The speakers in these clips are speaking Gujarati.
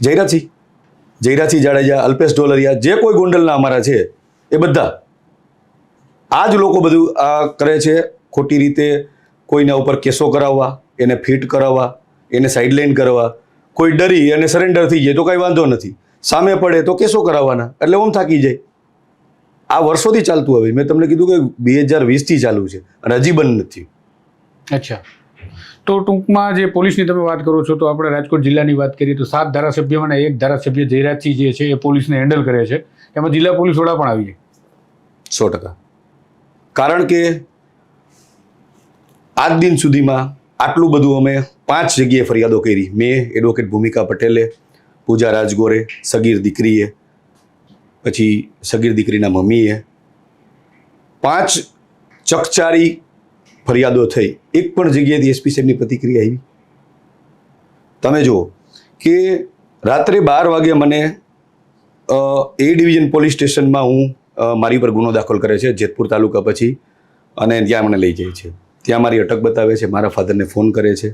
જયરાજસિંહ જયરાજસિંહ જાડેજા, અલ્પેશ ઢોલરિયા, જે કોઈ ગોંડલના અમારા છે, એ બધા આ જ લોકો બધું આ કરે છે, ખોટી રીતે કોઈના ઉપર કેસો કરાવવા, એને ફિટ કરાવવા, એને સાઇડલાઇન કરવા. કોઈ ડરી અને સરેન્ડર થઈ જાય તો કાંઈ વાંધો નથી. સામે પડે તો કેસો કરાવવાના, એટલે ઓમ થાકી જાય. આ વર્ષોથી ચાલતું હવે મેં તમને કીધું કે બે હજાર વીસથી ચાલુ છે અને હજી બંધ નથી. અચ્છા. તો ટૂંકમાં જે પોલીસની તમે વાત કરો છો, તો આપણે રાજકોટ જિલ્લાની વાત કરીએ તો સાત ધારાસભ્યોમાં એક ધારાસભ્ય જયરાજસિંહ જે છે, એ પોલીસને હેન્ડલ કરે છે. એમાં જિલ્લા પોલીસ વડા પણ આવી જાય. સો ટકા. કારણ કે આજ દિન સુધીમાં આટલું બધું અમે પાંચ જગ્યાએ ફરિયાદો કરી. મેં એડવોકેટ ભૂમિકા પટેલે, પૂજા રાજગોરે, સગીર દીકરીએ, પછી સગીર દીકરીના મમ્મીએ પાંચ ચકચારી ફરિયાદો થઈ. એક પણ જગ્યાએથી એસપી સાહેબની પ્રતિક્રિયા આવી. તમે જુઓ કે રાત્રે બાર વાગે મને એ ડિવિઝન પોલીસ સ્ટેશનમાં હું મારી પર ગુનો દાખલ કરે છે, જેતપુર તાલુકા પછી, અને ત્યાં મને લઈ જાય છે. ત્યાં મારી અટક બતાવે છે, મારા ફાધરને ફોન કરે છે.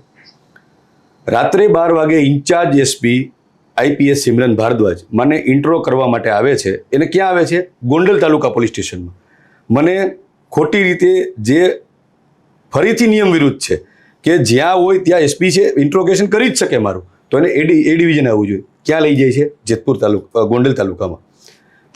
રાત્રે બાર વાગે in charge SP IPS Simran Bhardwaj મને ઇન્ટ્રો કરવા માટે આવે છે. એને ક્યાં આવે છે? ગોંડલ તાલુકા પોલીસ સ્ટેશનમાં. મને ખોટી રીતે જે ફરીથી નિયમ વિરુદ્ધ છે કે જ્યાં હોય ત્યાં એસપી છે ઇન્ટ્રોગેશન કરી જ શકે મારું. તો એને એ ડિવિઝન આવવું જોઈએ. ક્યાં લઈ જાય છે? જેતપુર તાલુકા ગોંડલ તાલુકામાં.